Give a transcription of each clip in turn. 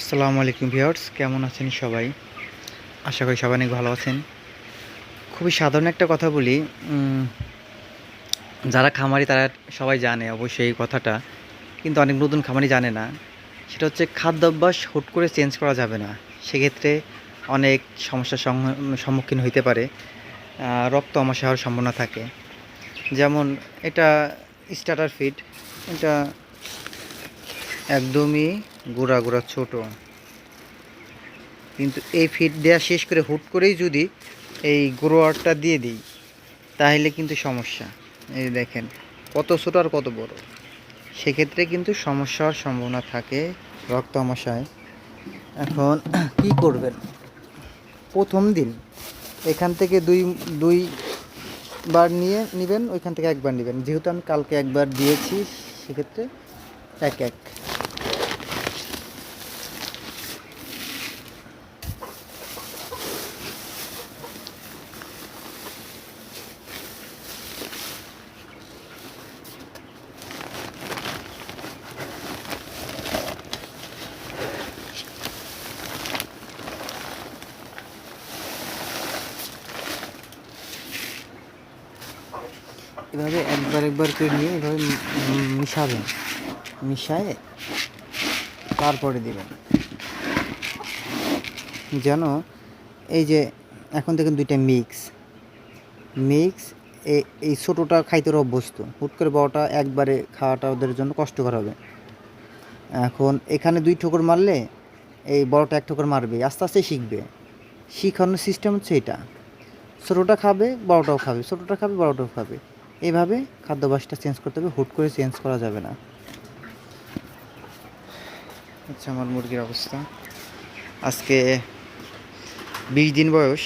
আসসালামু আলাইকুম ভিউয়ার্স, কেমন আছেন সবাই? আশা করি সবাই অনেক ভালো আছেন। খুবই সাধারণ একটা কথা বলি যারা খামারি তারা সবাই জানে অবশ্যই এই কথাটা, কিন্তু অনেক নতুন খামারি জানে না। সেটা হচ্ছে খাদ্যাভ্যাস হুট করে চেঞ্জ করা যাবে না। সেক্ষেত্রে অনেক সমস্যার সম্মুখীন হইতে পারে রক্ত আমাশা হওয়ার সম্ভাবনা থাকে। যেমন এটা স্টার্টার ফিড এটা একদমই গোড়া গোড়া ছোট। কিন্তু এই ফিড দেওয়া শেষ করে হুট করেই যদি এই গ্রোয়ারটা দিয়ে দিই, তাহলে কিন্তু সমস্যা। এই দেখেন, কত ছোট আর কত বড়। সেক্ষেত্রে কিন্তু সমস্যা হওয়ার সম্ভাবনা থাকে রক্ত আমাশায় এখন কি করবেন? প্রথম দিন এখান থেকে দুই দুই বার নিয়ে নেবেন, ওইখান থেকে একবার নেবেন। যেহেতু আমি কালকে একবার দিয়েছি, সেক্ষেত্রে এক এক। এভাবে একবার একবার করে নিয়ে এভাবে মিশাবেন। মিশায়ে তারপরে দিবেন। যেন এই যে এখন দেখেন দুইটা মিক্স। মিক্স এই ছোটোটা খাইতে অভ্যস্ত। হুট করে বড়টা একবারে খাওয়াটা ওদের জন্য কষ্টকর হবে। এখন এখানে দুই ঠোকর মারলে এই বড়টা এক ঠোকর মারবে, আস্তে আস্তে শিখবে। শিখানোর সিস্টেম হচ্ছে এটা। ছোটোটা খাবে, বড়টাও খাবে। ছোটোটা খাবে, বড়টাও খাবে। এইভাবে খাদ্যাভ্যাসটা চেঞ্জ করতে হবে, হুট করে চেঞ্জ করা যাবে না। আচ্ছা আমার মুরগির অবস্থা। আজকে বিশ দিন বয়স,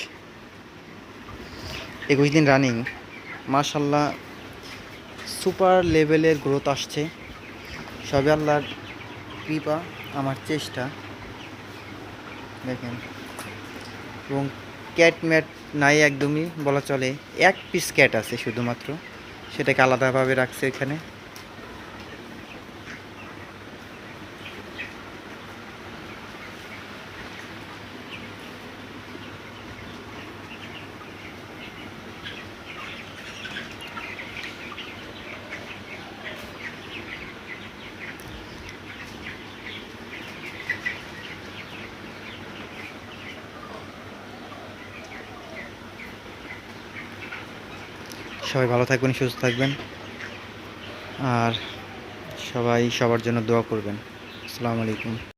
একুশ দিন রানিং মাশাল্লাহ সুপার লেভেলের গ্রোথ আসছে। সবে আল্লাহর কৃপা, আমার চেষ্টা। দেখেন। এবং ক্যাট ম্যাট নাই একদমই, বলা চলে। এক পিস ক্যাট আছে শুধুমাত্র। সেটাকে আলাদাভাবে রাখছে এখানে। সবাই ভালো থাকবেন সুস্থ থাকবেন। আর সবাই সবার জন্য দোয়া করবেন। আসসালামু আলাইকুম।